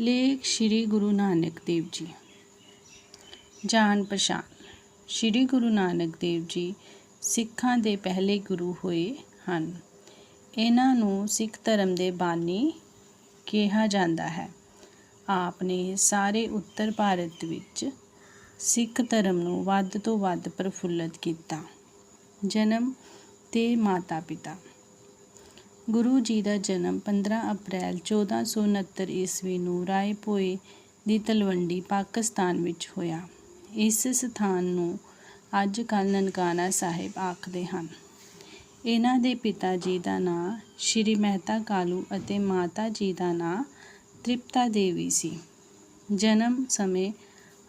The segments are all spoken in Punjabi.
ਲੇਖ ਸ੍ਰੀ ਗੁਰੂ ਨਾਨਕ ਦੇਵ ਜੀ। ਜਾਣ ਪਛਾਣ, ਸ੍ਰੀ ਗੁਰੂ ਨਾਨਕ ਦੇਵ ਜੀ ਸਿੱਖਾਂ ਦੇ ਪਹਿਲੇ ਗੁਰੂ ਹੋਏ ਹਨ। ਇਹਨਾਂ ਨੂੰ ਸਿੱਖ ਧਰਮ ਦੇ ਬਾਨੀ ਕਿਹਾ ਜਾਂਦਾ ਹੈ। ਆਪ ਨੇ ਸਾਰੇ ਉੱਤਰ ਭਾਰਤ ਵਿੱਚ ਸਿੱਖ ਧਰਮ ਨੂੰ ਵੱਧ ਤੋਂ ਵੱਧ ਪ੍ਰਫੁੱਲਤ ਕੀਤਾ। ਜਨਮ ਤੇ ਮਾਤਾ ਪਿਤਾ ਗੁਰੂ ਜੀ ਦਾ ਜਨਮ 15 ਅਪ੍ਰੈਲ 1469 ਈਸਵੀ ਨੂੰ ਰਾਏਪੋਏ ਦੀ ਤਲਵੰਡੀ, ਪਾਕਿਸਤਾਨ ਵਿੱਚ ਹੋਇਆ। ਇਸ ਸਥਾਨ ਨੂੰ ਅੱਜ ਕੱਲ੍ਹ ਨਨਕਾਣਾ ਸਾਹਿਬ ਆਖਦੇ ਹਨ। ਇਹਨਾਂ ਦੇ ਪਿਤਾ ਜੀ ਦਾ ਨਾਂ ਸ਼੍ਰੀ ਮਹਿਤਾ ਕਾਲੂ ਅਤੇ ਮਾਤਾ ਜੀ ਦਾ ਨਾਂ ਤ੍ਰਿਪਤਾ ਦੇਵੀ ਸੀ। ਜਨਮ ਸਮੇਂ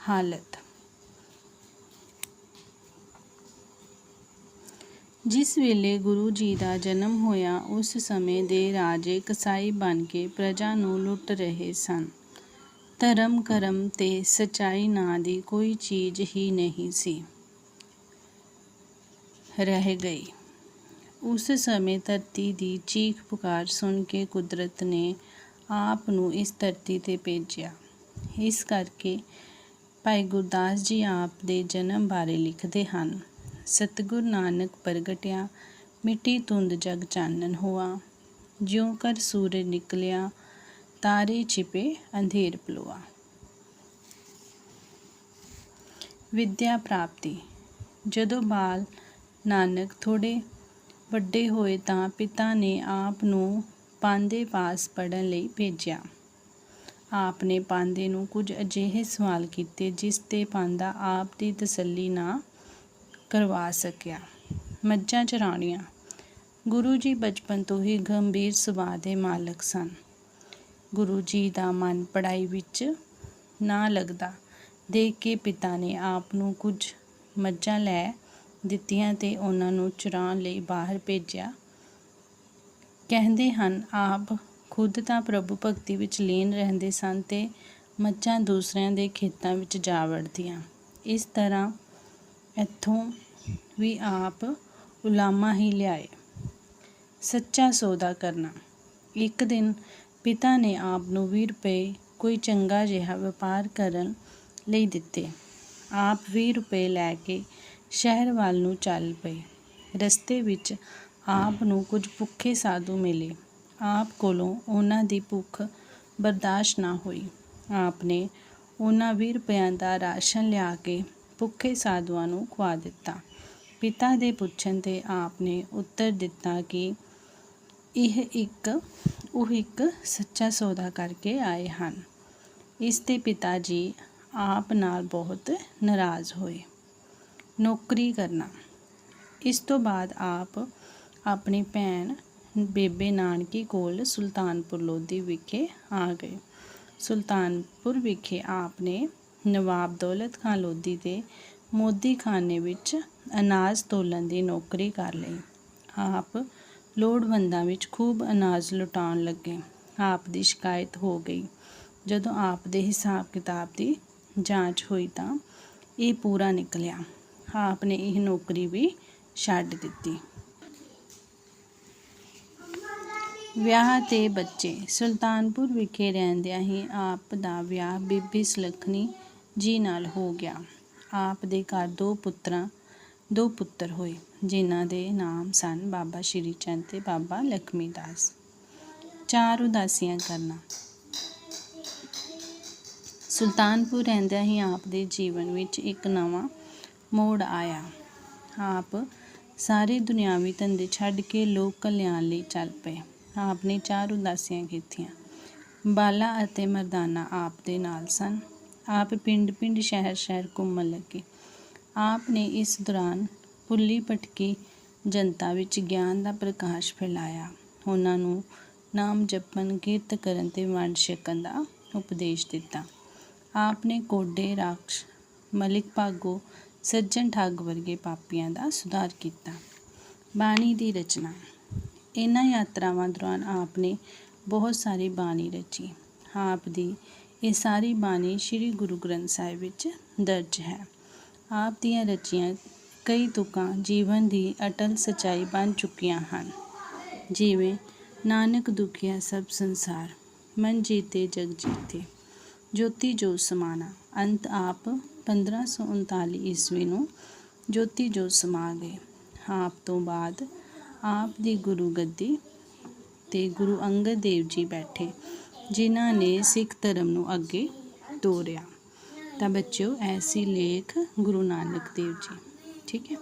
ਹਾਲਤ ਜਿਸ ਵੇਲੇ ਗੁਰੂ ਜੀ ਦਾ ਜਨਮ ਹੋਇਆ, ਉਸ ਸਮੇਂ ਦੇ ਰਾਜੇ ਕਸਾਈ ਬਣ ਕੇ ਪ੍ਰਜਾ ਨੂੰ ਲੁੱਟ ਰਹੇ ਸਨ। ਧਰਮ ਕਰਮ ਤੇ ਸਚਾਈ ਨਾਂ ਦੀ ਕੋਈ ਚੀਜ਼ ਹੀ ਨਹੀਂ ਸੀ। ਰਹਿ ਗਈ। ਉਸ ਸਮੇਂ ਧਰਤੀ ਦੀ ਚੀਖ ਪੁਕਾਰ ਸੁਣ ਕੇ ਕੁਦਰਤ ਨੇ ਆਪ ਨੂੰ ਇਸ ਧਰਤੀ ਤੇ ਭੇਜਿਆ। ਇਸ ਕਰਕੇ ਭਾਈ ਗੁਰਦਾਸ ਜੀ ਆਪ ਦੇ ਜਨਮ ਬਾਰੇ ਲਿਖਦੇ ਹਨ। ਸਤਿਗੁਰ ਨਾਨਕ ਪ੍ਰਗਟਿਆ, ਮਿੱਟੀ ਧੁੰਦ ਜਗ ਚਾਨਣ ਹੋਆ। ਜਿਉ ਕਰ ਸੂਰਜ ਨਿਕਲਿਆ, ਤਾਰੇ ਛਿਪੇ, ਅੰਧੇਰ ਪਲੋਆ। ਵਿਦਿਆ ਪ੍ਰਾਪਤੀ। ਜਦੋਂ ਬਾਲ ਨਾਨਕ ਥੋੜੇ ਵੱਡੇ ਹੋਏ ਤਾਂ ਪਿਤਾ ਨੇ ਆਪ ਨੂੰ ਪਾਂਦੇ ਪਾਸ ਪੜਨ ਲਈ ਭੇਜਿਆ। ਆਪ ਨੇ ਪਾਂਦੇ ਨੂੰ ਕੁਝ ਅਜਿਹੇ ਸਵਾਲ ਕੀਤੇ ਜਿਸ ਤੇ ਪਾਂਦਾ ਆਪ ਦੀ ਤਸੱਲੀ ਨਾ ਕਰਵਾ ਸਕਿਆ। ਮੱਝਾਂ ਚਰਾਣੀਆਂ ਗੁਰੂ ਜੀ ਬਚਪਨ ਤੋਂ ਹੀ ਗੰਭੀਰ ਸੁਭਾਅ ਦੇ ਮਾਲਕ ਸਨ। ਗੁਰੂ ਜੀ ਦਾ ਮਨ ਪੜਾਈ ਵਿੱਚ ਨਾ ਲੱਗਦਾ। ਦੇਖ ਕੇ ਪਿਤਾ ਨੇ ਆਪ ਨੂੰ ਕੁਝ ਮੱਝਾਂ ਲੈ ਦਿੱਤੀਆਂ ਤੇ ਉਹਨਾਂ ਨੂੰ ਚਰਾਉਣ ਲਈ ਬਾਹਰ ਭੇਜਿਆ। ਕਹਿੰਦੇ ਹਨ, ਆਪ ਖੁਦ ਤਾਂ ਪ੍ਰਭੂ ਭਗਤੀ ਵਿੱਚ ਲੀਨ ਰਹਿੰਦੇ ਸਨ ਤੇ ਮੱਝਾਂ ਦੂਸਰਿਆਂ ਦੇ ਖੇਤਾਂ ਵਿੱਚ ਜਾ ਵੜਦੀਆਂ। ਇਸ ਤਰ੍ਹਾਂ ਇੱਥੋਂ ਵੀ ਆਪ ਉਲਾਮਾ ਹੀ ਲਿਆਏ। ਸੱਚਾ ਸੌਦਾ ਕਰਨਾ। ਇੱਕ ਦਿਨ ਪਿਤਾ ਨੇ ਆਪ ਨੂੰ 20 ਰੁਪਏ ਕੋਈ ਚੰਗਾ ਜਿਹਾ ਵਪਾਰ ਕਰਨ ਲਈ ਦਿੱਤੇ। ਆਪ 20 ਰੁਪਏ ਲੈ ਕੇ ਸ਼ਹਿਰ ਵੱਲ ਨੂੰ ਚੱਲ ਪਏ। ਰਸਤੇ ਵਿੱਚ ਆਪ ਨੂੰ ਕੁਝ ਭੁੱਖੇ ਸਾਧੂ ਮਿਲੇ। ਆਪ ਕੋਲੋਂ ਉਹਨਾਂ ਦੀ ਭੁੱਖ ਬਰਦਾਸ਼ਤ ਨਾ ਹੋਈ। ਆਪ ਨੇ ਉਹਨਾਂ 20 ਰੁਪਿਆਂ ਦਾ ਰਾਸ਼ਨ ਲਿਆ ਕੇ ਭੁੱਖੇ ਸਾਧੂਆਂ ਨੂੰ ਖਵਾ ਦਿੱਤਾ। ਪਿਤਾ ਦੇ ਪੁੱਛਣ ਤੇ ਆਪ ਨੇ ਉੱਤਰ ਦਿੱਤਾ ਕਿ ਇਹ ਇੱਕ ਉਹ ਇੱਕ ਸੱਚਾ ਸੌਦਾ ਕਰਕੇ ਆਏ ਹਨ ਇਸ ਤੇ ਪਿਤਾ ਜੀ ਆਪ ਨਾਲ ਬਹੁਤ ਨਾਰਾਜ਼ ਹੋਏ ਨੌਕਰੀ ਕਰਨਾ ਇਸ ਤੋਂ ਬਾਅਦ ਆਪ ਆਪਣੀ ਭੈਣ ਬੇਬੇ ਨਾਨਕੀ ਕੋਲ ਸੁਲਤਾਨਪੁਰ ਲੋਧੀ ਵਿਖੇ ਆ ਗਏ ਸੁਲਤਾਨਪੁਰ ਵਿਖੇ ਆਪ ਨੇ ਨਵਾਬ ਦੌਲਤ ਖਾਨ ਲੋਧੀ ਦੇ ਮੋਦੀਖਾਨੇ ਵਿੱਚ ਅਨਾਜ ਤੋਲਣ ਦੀ ਨੌਕਰੀ ਕਰ ਲਈ। ਆਪ ਲੋੜਵੰਦਾਂ ਵਿੱਚ ਖੂਬ ਅਨਾਜ ਲੁਟਾਉਣ ਲੱਗੇ। ਆਪ ਦੀ ਸ਼ਿਕਾਇਤ ਹੋ ਗਈ। ਜਦੋਂ ਆਪ ਦੇ ਹਿਸਾਬ ਕਿਤਾਬ ਦੀ ਜਾਂਚ ਹੋਈ ਤਾਂ ਇਹ ਪੂਰਾ ਨਿਕਲਿਆ। ਆਪ ਨੇ ਇਹ ਨੌਕਰੀ ਵੀ ਛੱਡ ਦਿੱਤੀ। ਵਿਆਹ ਤੇ ਬੱਚੇ। ਸੁਲਤਾਨਪੁਰ ਵਿਖੇ ਰਹਿੰਦਿਆਂ ਹੀ ਆਪ ਦਾ ਵਿਆਹ ਬੀਬੀ ਸੁਲੱਖਣੀ ਜੀ ਨਾਲ ਹੋ ਗਿਆ। ਆਪ ਦੇ ਘਰ ਦੋ ਪੁੱਤਰਾਂ, ਦੋ ਪੁੱਤਰ ਹੋਏ, ਜਿਨ੍ਹਾਂ ਦੇ ਨਾਮ ਸਨ ਬਾਬਾ ਸ਼੍ਰੀ ਚੰਦ ਤੇ ਬਾਬਾ ਲਖਮੀ ਦਾਸ। ਚਾਰ ਉਦਾਸੀਆਂ ਕਰਨਾ। ਸੁਲਤਾਨਪੁਰ ਰਹਿੰਦਿਆਂ ਹੀ ਆਪ ਦੇ ਜੀਵਨ ਵਿੱਚ ਇੱਕ ਨਵਾਂ ਮੋੜ ਆਇਆ। ਆਪ ਸਾਰੇ ਦੁਨਿਆਵੀ ਧੰਦੇ ਛੱਡ ਕੇ ਲੋਕ ਕਲਿਆਣ ਲਈ ਚੱਲ ਪਏ। ਆਪ ਨੇ ਚਾਰ ਉਦਾਸੀਆਂ ਕੀਤੀਆਂ। ਬਾਲਾ ਅਤੇ ਮਰਦਾਨਾ ਆਪ ਦੇ ਨਾਲ ਸਨ। ਆਪ ਪਿੰਡ-ਪਿੰਡ ਸ਼ਹਿਰ-ਸ਼ਹਿਰ ਘੁੰਮਣ ਲੱਗੇ। ਆਪ ਨੇ ਇਸ ਦੌਰਾਨ ਪੁੱਲੀ ਪਟਕੀ ਜਨਤਾ ਵਿੱਚ ਗਿਆਨ ਦਾ ਪ੍ਰਕਾਸ਼ ਫੈਲਾਇਆ। ਉਹਨਾਂ ਨੂੰ ਨਾਮ ਜਪਣ, ਕੀਰਤ ਕਰਨ ਤੇ ਵੰਡ ਛਕਣ ਦਾ ਉਪਦੇਸ਼ ਦਿੱਤਾ। ਆਪ ਨੇ ਕੋਡੇ ਰਾਖਸ਼ ਮਲਿਕ ਭਾਗੋ, ਸੱਜਣ ਠੱਗ ਵਰਗੇ ਪਾਪੀਆਂ ਦਾ ਸੁਧਾਰ ਕੀਤਾ। ਬਾਣੀ ਦੀ ਰਚਨਾ। ਇਹਨਾਂ ਯਾਤਰਾਵਾਂ ਦੌਰਾਨ ਆਪ ਨੇ ਬਹੁਤ ਸਾਰੀ ਬਾਣੀ ਰਚੀ। ਆਪ ਦੀ ਇਹ ਸਾਰੀ ਬਾਣੀ ਸ੍ਰੀ ਗੁਰੂ ਗ੍ਰੰਥ ਸਾਹਿਬ ਵਿੱਚ ਦਰਜ ਹੈ। ਆਪ ਦੀਆਂ ਰਚੀਆਂ ਕਈ ਤੁਕਾਂ ਜੀਵਨ ਦੀ ਅਟਲ ਸਚਾਈ ਬਣ ਚੁੱਕੀਆਂ ਹਨ। ਜਿਵੇਂ, ਨਾਨਕ ਦੁਖਿਆ ਸਭ ਸੰਸਾਰ, ਮਨ ਜੀਤੇ ਜਗ ਜੀਤੇ, ਜੋਤੀ ਜੋਤ ਸਮਾਣਾ ਅੰਤ ਆਪ 1539 ਈਸਵੀ ਨੂੰ ਜੋਤੀ ਜੋਤ ਸਮਾ ਗਏ ਆਪ ਤੋਂ ਬਾਅਦ ਆਪ ਦੀ ਗੁਰੂ ਗੱਦੀ ਤੇ ਗੁਰੂ ਅੰਗਦ ਦੇਵ ਜੀ ਬੈਠੇ। ਜਿਨ੍ਹਾਂ ਨੇ ਸਿੱਖ ਧਰਮ ਨੂੰ ਅੱਗੇ ਤੋਰਿਆ। ਤਾਂ ਬੱਚਿਓ, ਐਸੀ ਲੇਖ ਗੁਰੂ ਨਾਨਕ ਦੇਵ ਜੀ, ਠੀਕ ਹੈ?